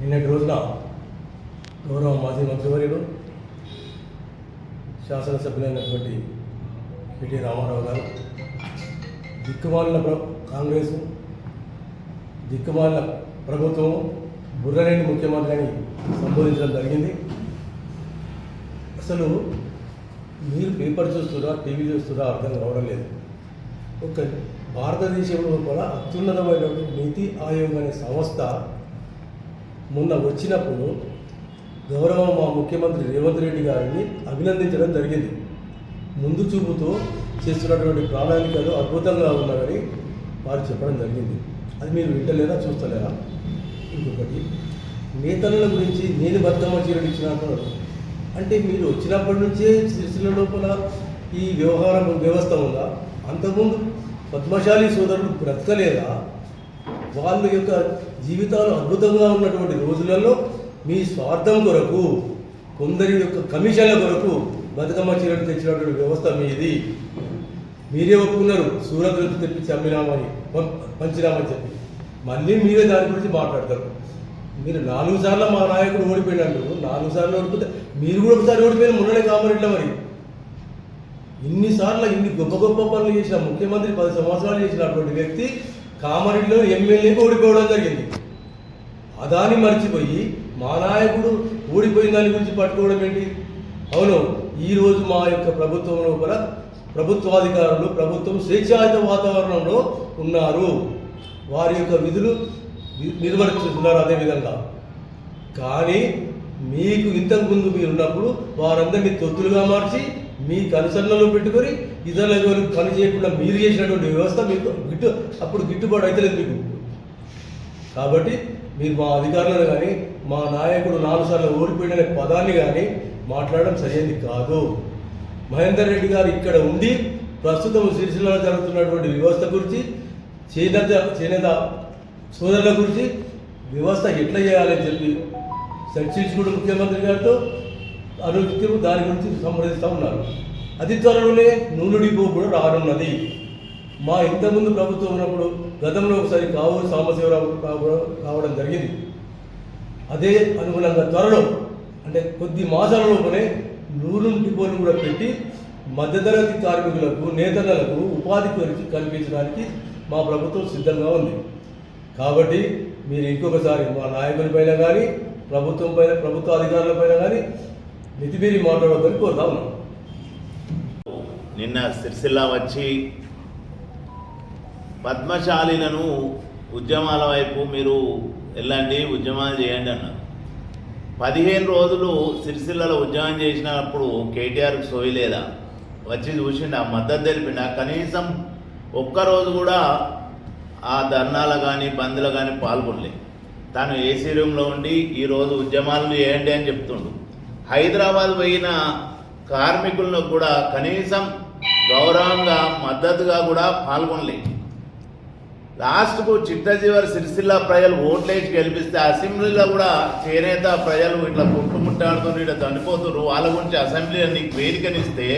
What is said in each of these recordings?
నిన్నటి రోజున గౌరవ మాజీ మంత్రివర్యుడు శాసనసభ్యులైనటువంటి పిటి రామారావు గారు దిక్కుమాలిన ప్ర కాంగ్రెస్ దిక్కుమాలిన ప్రభుత్వం బుర్రలేని ముఖ్యమంత్రి అని సంబోధించడం జరిగింది. అసలు మీరు పేపర్ చూస్తుందా టీవీ చూస్తుందా అర్థం కావడం లేదు. ఒక భారతదేశంలో కూడా అత్యున్నతమైనటువంటి నీతి ఆయోగ్ అనే సంస్థ మొన్న వచ్చినప్పుడు గౌరవ మా ముఖ్యమంత్రి రేవంత్ రెడ్డి గారిని అభినందించడం జరిగింది. ముందు చూపుతో చేస్తున్నటువంటి ప్రణాళికలు అద్భుతంగా ఉన్నారని వారు చెప్పడం జరిగింది. అది మీరు వింటలేదా చూస్తలేరా ఇంకొకటి నేతల గురించి నేను బతుకమ్మ చీరలు ఇచ్చినప్పుడు అంటే మీరు వచ్చినప్పటి నుంచే సిరిసిల్ల లోపల ఈ వ్యవహారం వ్యవస్థ ఉందా? అంతకుముందు పద్మశాలి సోదరుడు బ్రతకలేదా? వాళ్ళ యొక్క జీవితాలు అద్భుతంగా ఉన్నటువంటి రోజులలో మీ స్వార్థం కొరకు కొందరి యొక్క కమిషన్ల కొరకు బతుకమ్మ చీరలు తెచ్చినటువంటి వ్యవస్థ మీది. మీరే ఒప్పుకున్నారు సూరత్ నుంచి తెప్పించి అమ్మినామని పం- పంచినామని చెప్పి. మళ్ళీ మీరే దాని గురించి మాట్లాడతారు. మీరు నాలుగు సార్లు మా నాయకుడు ఓడిపోయినాడు నాలుగు సార్లు ఓడిపోతే మీరు కూడా ఒకసారి ఓడిపోయిన మొన్ననే కామరెడ్ల మరి. ఇన్నిసార్లు ఇన్ని గొప్ప గొప్ప పనులు చేసిన ముఖ్యమంత్రి పది సంవత్సరాలు చేసినటువంటి వ్యక్తి కామరెడ్డిలో ఎమ్మెల్యేకి ఓడిపోవడం జరిగింది. అదాని మర్చిపోయి మా నాయకుడు ఓడిపోయిన దాని గురించి పట్టుకోవడం ఏంటి? అవును ఈరోజు మా యొక్క ప్రభుత్వం లోపల ప్రభుత్వాధికారులు ప్రభుత్వం స్వేచ్ఛాయుత వాతావరణంలో ఉన్నారు. వారి యొక్క విధులు ని- నిర్వర్తిస్తున్నారు అదేవిధంగా కానీ మీకు ఇంతకు ముందు మీరు ఉన్నప్పుడు వారందరినీ తొత్తులుగా మార్చి మీ కనుసరణలో పెట్టుకొని ఇతరుల ఎవరికి పని చేయకుండా మీరు చేసినటువంటి వ్యవస్థ మీకు గిట్టు అప్పుడు గిట్టుబాటు అయితే మీకు. కాబట్టి మీరు మా అధికారులను కానీ మా నాయకుడు నాలుగు సార్లు ఓడిపోయిన పదాన్ని కానీ మాట్లాడడం సరైనది కాదు. మహేందర్ రెడ్డి గారు ఇక్కడ ఉండి ప్రస్తుతం సిరిసిల్లలో జరుగుతున్నటువంటి వ్యవస్థ గురించి చేనేత చేనేత సోదరుల గురించి వ్యవస్థ ఎట్లా చేయాలని చెప్పి చర్చించుకుంటూ ముఖ్యమంత్రి గారితో అనునిత్యం దాని గురించి సంప్రదిస్తూ ఉన్నారు. అతి త్వరలోనే నూనె డిపో కూడా రానున్నది. మా ఇంతకుముందు ప్రభుత్వం ఉన్నప్పుడు గతంలో ఒకసారి కావూరు సాంబశివరావు కావడం జరిగింది. అదే అనుగుణంగా త్వరలో అంటే కొద్ది మాసాలలోపలే నూనె డిపోను కూడా పెట్టి మధ్యతరగతి కార్మికులకు నేతలకు ఉపాధి కొరికి కల్పించడానికి మా ప్రభుత్వం సిద్ధంగా ఉంది. కాబట్టి మీరు ఇంకొకసారి మా నాయకులపైన కానీ ప్రభుత్వం పైన ప్రభుత్వ అధికారుల పైన కానీ మితిమీరి మాట్లాడవద్దని కోరుతా ఉన్నాను నిన్న సిరిసిల్ల వచ్చి పద్మశాలిలను ఉద్యమాల వైపు మీరు వెళ్ళండి ఉద్యమాలు చేయండి అన్నారు. పదిహేను రోజులు సిరిసిల్లలో ఉద్యమం చేసినప్పుడు కేటీఆర్కి సోయలేదా వచ్చి చూసిండు ఆ మద్దతు తెలిపిండు. ఆ కనీసం ఒక్కరోజు కూడా ఆ ధర్నాలు కానీ బంద్లు కానీ పాల్గొనలే. తను ఏసీ రూమ్లో ఉండి ఈరోజు ఉద్యమాలను చేయండి అని చెప్తుండు. హైదరాబాద్ పోయిన కార్మికులను కూడా కనీసం గౌరవంగా మద్దతుగా కూడా పాల్గొనలే లాస్ట్కు చిట్టజీవరి సిరిసిల్ల ప్రజలు ఓట్లేసి గెలిపిస్తే అసెంబ్లీలో కూడా చేనేత ప్రజలు ఇట్లా పుట్టుముట్టాడుతున్నారు ఇట్లా చనిపోతున్నారు. వాళ్ళ గురించి అసెంబ్లీలో నీకు వేదికనిస్తే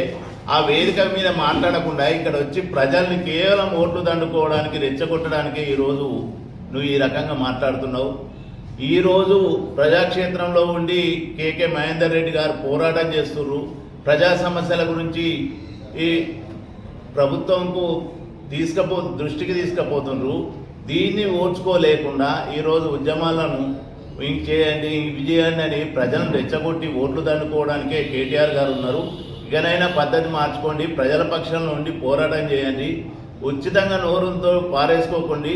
ఆ వేదిక మీద మాట్లాడకుండా ఇక్కడ వచ్చి ప్రజల్ని కేవలం ఓట్లు దండుకోవడానికి రెచ్చగొట్టడానికి ఈరోజు నువ్వు ఈ రకంగా మాట్లాడుతున్నావు. ఈరోజు ప్రజాక్షేత్రంలో ఉండి కేకే మహేందర్ రెడ్డి గారు పోరాటం చేస్తున్నారు ప్రజా సమస్యల గురించి ఈ ప్రభుత్వంకు తీసుకపో దృష్టికి తీసుకపోతుండ్రు. దీన్ని ఓర్చుకోలేకుండా ఈరోజు ఉద్యమాలను ఇంక చేయండి ఇవి చేయండి అని ప్రజలను రెచ్చగొట్టి ఓట్లు దండుకోవడానికే కేటీఆర్ గారు ఉన్నారు. ఇకనైనా పద్ధతి మార్చుకోండి ప్రజల పక్షంలో ఉండి పోరాటం చేయండి. ఉచితంగా నోరుతో పారేసుకోకండి.